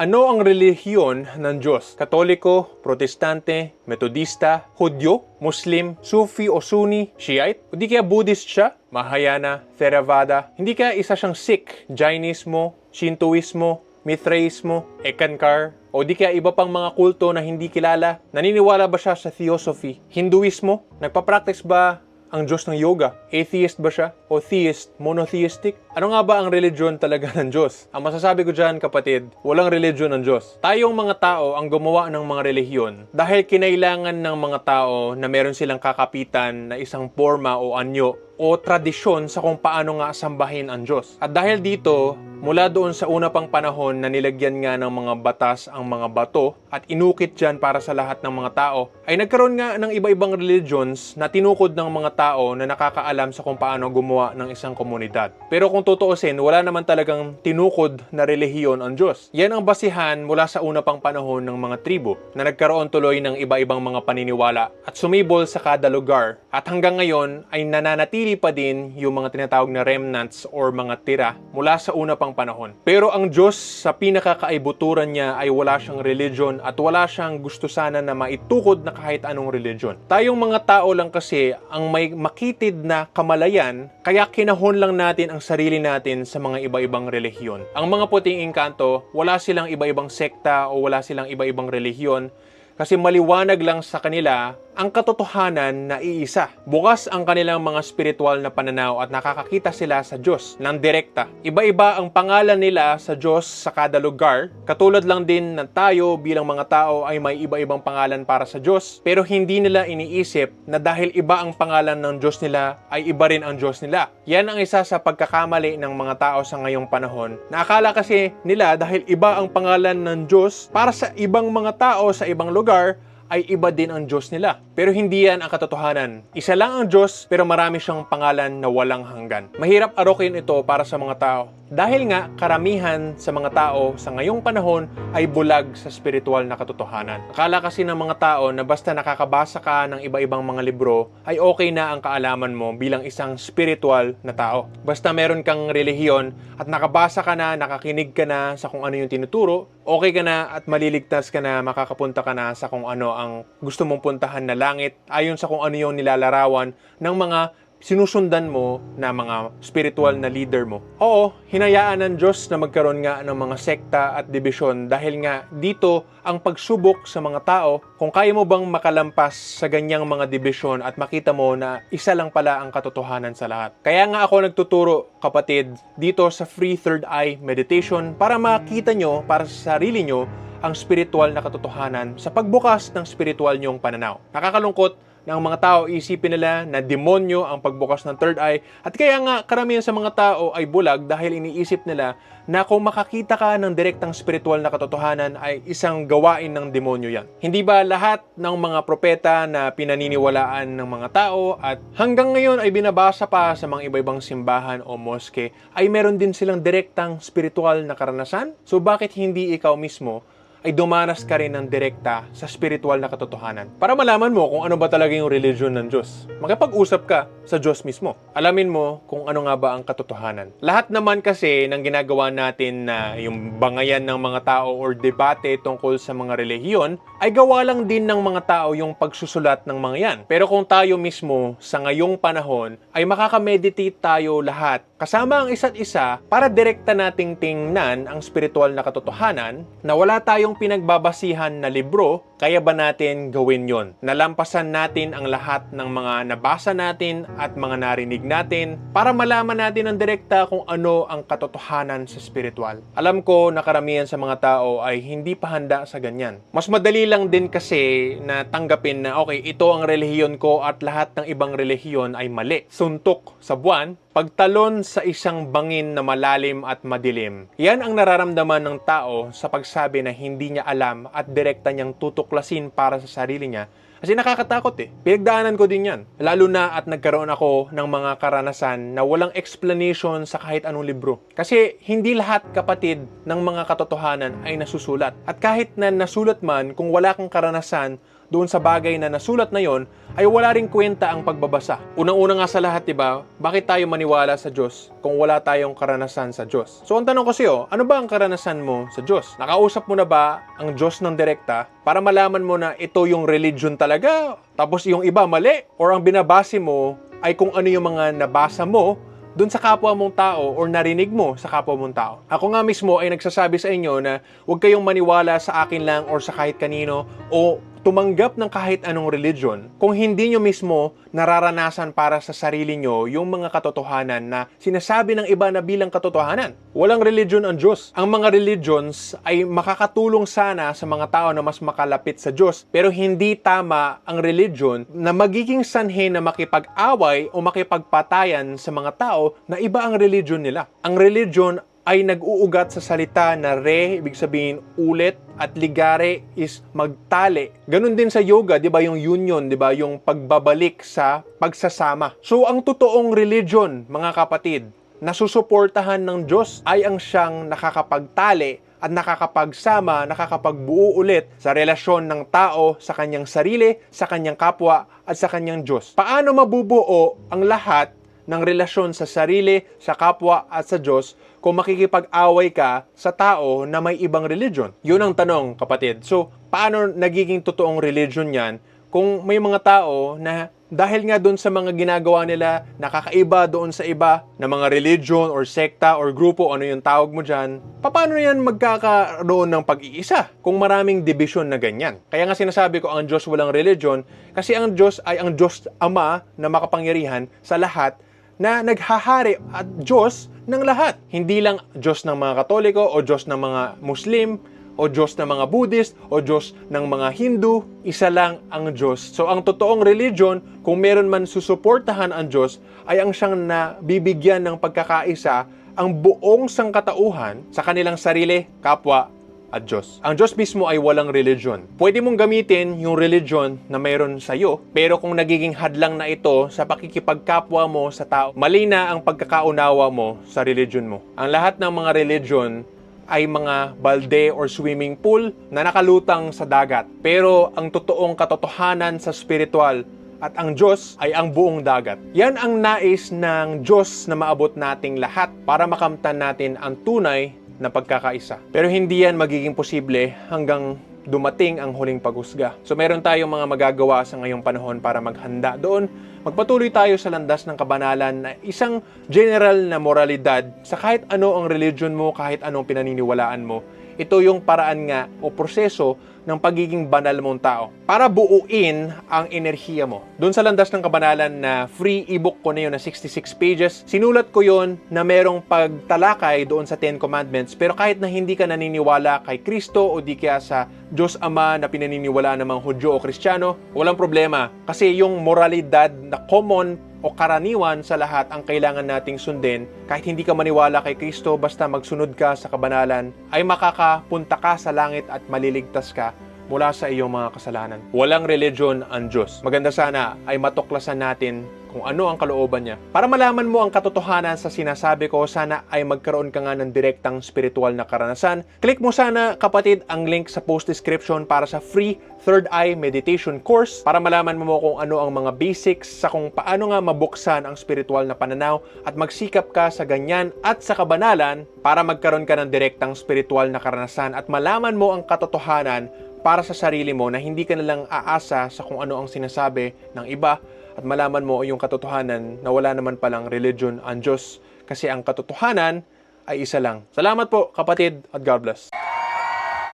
Ano ang relihiyon ng Diyos? Katoliko, Protestante, Metodista, Hudyo, Muslim, Sufi o Sunni, Shiite? O di kaya Buddhist siya? Mahayana, Theravada? Hindi kaya isa siyang Sikh, Jainismo, Shintoismo, Mithraismo, Ekankar, o di kaya iba pang mga kulto na hindi kilala? Naniniwala ba siya sa Theosophy? Hinduismo? Nagpa-practice ba ang Diyos ng yoga? Atheist ba siya? O theist? Monotheistic? Ano nga ba ang religion talaga ng Diyos? Ang masasabi ko dyan, kapatid, walang religion ng Diyos. Tayong mga tao ang gumawa ng mga relihiyon dahil kinailangan ng mga tao na meron silang kakapitan na isang forma o anyo o tradisyon sa kung paano nga sambahin ang Diyos. At dahil dito, mula doon sa una pang panahon na nilagyan nga ng mga batas ang mga bato at inukit dyan para sa lahat ng mga tao, ay nagkaroon nga ng iba-ibang religions na tinukod ng mga tao na nakakaalam sa kung paano gumawa ng isang komunidad. Pero kung tutuusin, wala naman talagang tinukod na relihiyon ang Diyos. Yan ang basihan mula sa una pang panahon ng mga tribo na nagkaroon tuloy ng iba-ibang mga paniniwala at sumibol sa kada lugar. At hanggang ngayon ay nananatili pa din yung mga tinatawag na remnants or mga tira mula sa una pang panahon. Pero ang Diyos sa pinakakaibuturan niya ay wala siyang religion at wala siyang gusto sana na maitukod na kahit anong religion. Tayong mga tao lang kasi ang may makitid na kamalayan kaya kinahon lang natin ang sarili natin sa mga iba-ibang relihiyon. Ang mga puting engkanto, wala silang iba-ibang sekta o wala silang iba-ibang relihiyon kasi maliwanag lang sa kanila ang katotohanan na iisa. Bukas ang kanilang mga spiritual na pananaw at nakakakita sila sa Diyos ng direkta. Iba-iba ang pangalan nila sa Diyos sa kada lugar. Katulad lang din na tayo bilang mga tao ay may iba-ibang pangalan para sa Diyos. Pero hindi nila iniisip na dahil iba ang pangalan ng Diyos nila ay iba rin ang Diyos nila. Yan ang isa sa pagkakamali ng mga tao sa ngayong panahon. Naakala kasi nila dahil iba ang pangalan ng Diyos para sa ibang mga tao sa ibang lugar ay iba din ang Diyos nila. Pero hindi yan ang katotohanan. Isa lang ang Diyos pero marami siyang pangalan na walang hanggan. Mahirap arokin ito para sa mga tao. Dahil nga karamihan sa mga tao sa ngayong panahon ay bulag sa spiritual na katotohanan. Akala kasi ng mga tao na basta nakakabasa ka ng iba-ibang mga libro ay okay na ang kaalaman mo bilang isang spiritual na tao. Basta meron kang relihiyon at nakabasa ka na, nakakinig ka na sa kung ano yung tinuturo, okay ka na at maliligtas ka na, makakapunta ka na sa kung ano ang gusto mong puntahan na langit ayon sa kung ano yung nilalarawan ng mga sinusundan mo na mga spiritual na leader mo. Oo, hinayaan ng Diyos na magkaroon nga ng mga sekta at dibisyon dahil nga dito ang pagsubok sa mga tao kung kaya mo bang makalampas sa ganyang mga dibisyon at makita mo na isa lang pala ang katotohanan sa lahat. Kaya nga ako nagtuturo, kapatid, dito sa Free Third Eye Meditation para makita nyo para sa sarili nyo ang spiritual na katotohanan sa pagbukas ng spiritual nyong pananaw. Nakakalungkot ng mga tao isipin nila na demonyo ang pagbukas ng third eye at kaya nga karamihan sa mga tao ay bulag dahil iniisip nila na kung makakita ka ng direktang spiritual na katotohanan ay isang gawain ng demonyo yan. Hindi ba lahat ng mga propeta na pinaniniwalaan ng mga tao at hanggang ngayon ay binabasa pa sa mga iba-ibang simbahan o moske ay meron din silang direktang spiritual na karanasan? So bakit hindi ikaw mismo ay dumanas ka rin ng direkta sa spiritual na katotohanan. Para malaman mo kung ano ba talaga yung religion ng Diyos. Makipag-usap ka sa Diyos mismo. Alamin mo kung ano nga ba ang katotohanan. Lahat naman kasi ng ginagawa natin na yung bangayan ng mga tao or debate tungkol sa mga relihiyon ay gawa lang din ng mga tao yung pagsusulat ng mga yan. Pero kung tayo mismo sa ngayong panahon ay makakameditate tayo lahat kasama ang isa't isa para direkta nating tingnan ang spiritual na katotohanan na wala tayong pinagbabasihan na libro, kaya ba natin gawin yon? Nalampasan natin ang lahat ng mga nabasa natin at mga narinig natin para malaman natin ang direkta kung ano ang katotohanan sa spiritual. Alam ko na karamihan sa mga tao ay hindi pa handa sa ganyan. Mas madali lang din kasi na tanggapin na okay, ito ang relihiyon ko at lahat ng ibang relihiyon ay mali. Suntok sa buwan, pagtalon sa isang bangin na malalim at madilim. Yan ang nararamdaman ng tao sa pagsabi na hindi niya alam at direkta niyang tutuklasin para sa sarili niya. Kasi nakakatakot eh. Pinagdaanan ko din yan. Lalo na at nagkaroon ako ng mga karanasan na walang explanation sa kahit anong libro. Kasi hindi lahat kapatid ng mga katotohanan ay nasusulat. At kahit na nasulat man, kung wala kang karanasan, doon sa bagay na nasulat na yon ay wala ring kwenta ang pagbabasa. Unang-una nga sa lahat, 'di ba? Bakit tayo maniwala sa Diyos kung wala tayong karanasan sa Diyos? So ang tanong ko sa'yo, ano ba ang karanasan mo sa Diyos? Nakausap mo na ba ang Diyos ng direkta para malaman mo na ito yung religion talaga? Tapos yung iba mali? Or ang binabase mo ay kung ano yung mga nabasa mo doon sa kapwa mong tao or narinig mo sa kapwa mong tao. Ako nga mismo ay nagsasabi sa inyo na huwag kayong maniwala sa akin lang or sa kahit kanino o tumanggap ng kahit anong religion kung hindi nyo mismo nararanasan para sa sarili nyo yung mga katotohanan na sinasabi ng iba na bilang katotohanan. Walang religion ang Diyos. Ang mga religions ay makakatulong sana sa mga tao na mas makalapit sa Diyos pero hindi tama ang religion na magiging sanhe na makipag-away o makipagpatayan sa mga tao na iba ang religion nila. Ang religion ay nag-uugat sa salita na re, ibig sabihin ulit, at ligare is magtali. Ganon din sa yoga, di ba, yung union, di ba, yung pagbabalik sa pagsasama. So, ang totoong religion, mga kapatid, na susuportahan ng Diyos ay ang siyang nakakapagtali at nakakapagsama, nakakapagbuo ulit sa relasyon ng tao sa kanyang sarili, sa kanyang kapwa, at sa kanyang Diyos. Paano mabubuo ang lahat ng relasyon sa sarili, sa kapwa at sa Diyos kung makikipag-away ka sa tao na may ibang religion? Yun ang tanong, kapatid. So, paano nagiging totoong religion yan kung may mga tao na dahil nga doon sa mga ginagawa nila, nakakaiba doon sa iba na mga religion or sekta or grupo, ano yung tawag mo dyan, paano yan magkakaroon ng pag-iisa kung maraming division na ganyan? Kaya nga sinasabi ko ang Diyos walang religion kasi ang Diyos ay ang Diyos Ama na makapangyarihan sa lahat na naghahari at Diyos ng lahat. Hindi lang Diyos ng mga Katoliko o Diyos ng mga Muslim o Diyos ng mga Buddhist o Diyos ng mga Hindu. Isa lang ang Diyos. So ang totoong religion, kung meron man susuportahan ang Diyos, ay ang siyang nabibigyan ng pagkakaisa ang buong sangkatauhan sa kanilang sarili, kapwa, at Diyos. Ang Diyos mismo ay walang religion. Pwede mong gamitin yung religion na mayroon sa iyo, pero kung nagiging hadlang na ito sa pakikipagkapwa mo sa tao, mali na ang pagkakaunawa mo sa religion mo. Ang lahat ng mga religion ay mga balde or swimming pool na nakalutang sa dagat. Pero ang totoong katotohanan sa spiritual at ang Diyos ay ang buong dagat. Yan ang nais ng Diyos na maabot nating lahat para makamtan natin ang tunay na pagkakaisa. Pero hindi yan magiging posible hanggang dumating ang huling paghusga. So meron tayong mga magagawa sa ngayong panahon para maghanda doon. Magpatuloy tayo sa landas ng kabanalan na isang general na moralidad sa kahit ano ang religion mo, kahit anong pinaniniwalaan mo. Ito yung paraan nga o proseso ng pagiging banal mong tao para buuin ang enerhiya mo. Doon sa landas ng kabanalan na free ebook ko na yun na 66 pages, sinulat ko yon na merong pagtalakay doon sa 10 commandments pero kahit na hindi ka naniniwala kay Kristo o di kaya sa Diyos Ama na pinaniniwala ng mga Hudyo o Kristiyano, walang problema kasi yung moralidad na common o karaniwan sa lahat ang kailangan nating sundin kahit hindi ka maniwala kay Kristo basta magsunod ka sa kabanalan ay makakapunta ka sa langit at maliligtas ka mula sa iyong mga kasalanan. Walang religion ang Diyos. Maganda sana ay matuklasan natin kung ano ang kalooban niya. Para malaman mo ang katotohanan sa sinasabi ko, sana ay magkaroon ka nga ng direktang spiritual na karanasan. Click mo sana kapatid ang link sa post description para sa free Third Eye Meditation course para malaman mo kung ano ang mga basics sa kung paano nga mabuksan ang spiritual na pananaw at magsikap ka sa ganyan at sa kabanalan para magkaroon ka ng direktang spiritual na karanasan at malaman mo ang katotohanan para sa sarili mo na hindi ka na lang aasa sa kung ano ang sinasabi ng iba at malaman mo yung katotohanan na wala naman palang religion ang Diyos kasi ang katotohanan ay isa lang. Salamat po kapatid at God bless.